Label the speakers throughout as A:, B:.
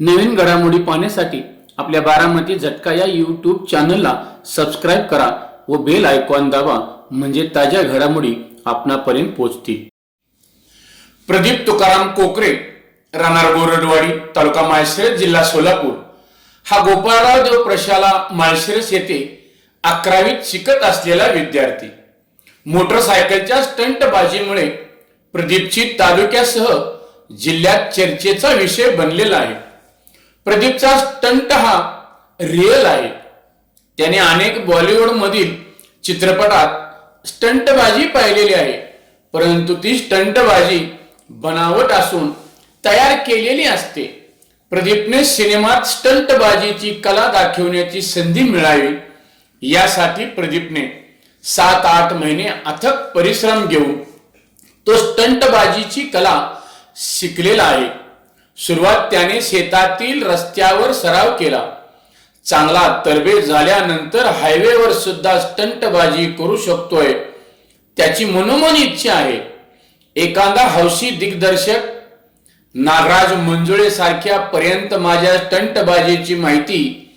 A: नवीन घडामोडी पाहण्यासाठी आपल्या बारामती झटका या यूट्यूब चॅनलला सबस्क्राईब करा व बेल आयकॉन दाबा म्हणजे ताज्या घडामोडी आपणापर्यंत पोहोचतील. प्रदीप तुकाराम कोकरे राहणार गोरडवाडी तालुका माळशिरस जिल्हा सोलापूर. हा गोपाळराव देव प्रशाला माळशिरस येथे अकरावीत शिकत असलेला विद्यार्थी. मोटरसायकलच्या स्टंट बाजीमुळे प्रदीपची तालुक्यासह जिल्ह्यात चर्चेचा विषय बनलेला आहे. प्रदीपचा स्टंट हा रिअल आहे. त्याने अनेक बॉलिवूड मधील चित्रपटात स्टंटबाजी पाहिलेली आहे. परंतु ती स्टंटबाजी बनावट असून तयार केलेली असते. प्रदीपने सिनेमात स्टंटबाजीची कला दाखवण्याची संधी मिळावी. यासाठी प्रदीपने सात आठ महिने अथक परिश्रम घेऊन तो स्टंटबाजीची कला शिकलेला आहे. सुरुवात त्याने शेतातील रस्त्यावर सराव केला. चांगला तरबेज झाल्यानंतर हायवेवर सुद्धा स्टंटबाजी करू शकतोय. त्याची मनोमन इच्छा आहे. एखादा हौशी दिग्दर्शक नागराज मंजुळे सारख्या पर्यंत माझ्या स्टंटबाजीची माहिती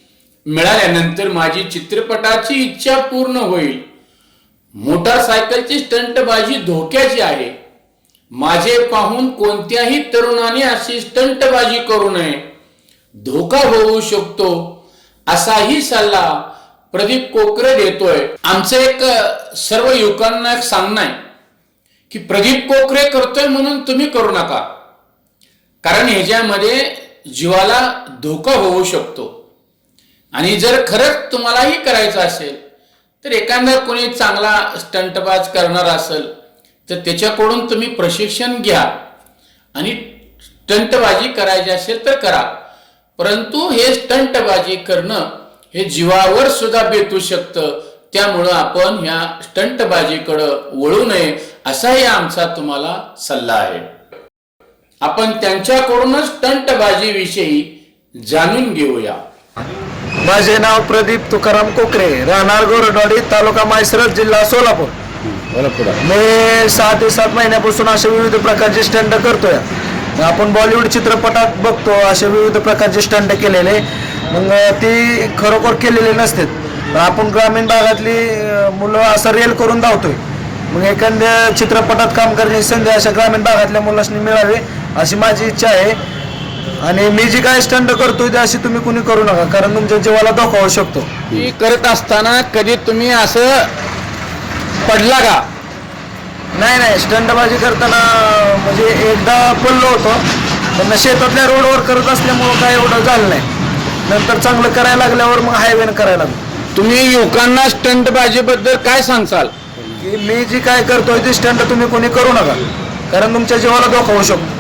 A: मिळाल्यानंतर माझी चित्रपटाची इच्छा पूर्ण होईल. मोटारसायकलची स्टंटबाजी धोक्याची आहे. माझे पाहून कोणत्याही तरुणाने अशी स्टंटबाजी करू नये. धोका होऊ शकतो असाही सल्ला प्रदीप कोकरे देतोय. आमचं एक सर्व युवकांना एक सांगणं आहे की प्रदीप कोकरे करतोय म्हणून तुम्ही करू नका. कारण ह्याच्यामध्ये जीवाला धोका होऊ शकतो. आणि जर खरंच तुम्हालाही करायचं असेल तर एखादा कोणी चांगला स्टंटबाज करणार असेल तर त्याच्याकडून तुम्ही प्रशिक्षण घ्या. आणि स्टंटबाजी करायची असेल तर करा. परंतु हे स्टंटबाजी करणं हे जीवावर सुद्धा बेतू शकतं. त्यामुळं आपण ह्या स्टंटबाजीकडं वळू नये असाही आमचा तुम्हाला सल्ला आहे. आपण त्यांच्याकडूनच स्टंटबाजी विषयी जाणून घेऊया.
B: माझे नाव प्रदीप तुकाराम कोकरे राहणार गोरडवाडी तालुका माळशिरस जिल्हा सोलापूर. मी सहा ते सात महिन्यापासून असे विविध प्रकारचे स्टंट करतोय. आपण बॉलिवूड चित्रपटात बघतो असे विविध प्रकारचे स्टंट केलेले. मग ती खरोखर केलेले नसतात. पण आपण ग्रामीण भागातली मुलं असं रेल करून धावतोय. मग एखाद्या चित्रपटात काम करण्याची संधी अशा ग्रामीण भागातल्या मुलांनी मिळावी अशी माझी इच्छा आहे. आणि मी जी काय स्टंट करतोय ते अशी तुम्ही कुणी करू नका कारण तुमच्या जीवाला धोका होऊ शकतो.
A: करत असताना कधी तुम्ही असं पडला का?
B: नाही नाही स्टंटबाजी करताना म्हणजे एकदा पडलो होतो पण शेतातल्या रोडवर करत असल्यामुळं काय एवढं झालं नाही. नंतर चांगलं करायला लागल्यावर मग हायवेनं करायला लागलो.
A: तुम्ही युवकांना स्टंटबाजी बद्दल काय सांगचाल
B: की मी जी काय करतोय ती स्टंट तुम्ही कोणी करू नका कारण तुमच्या जीवाला धोका होऊ शकतो.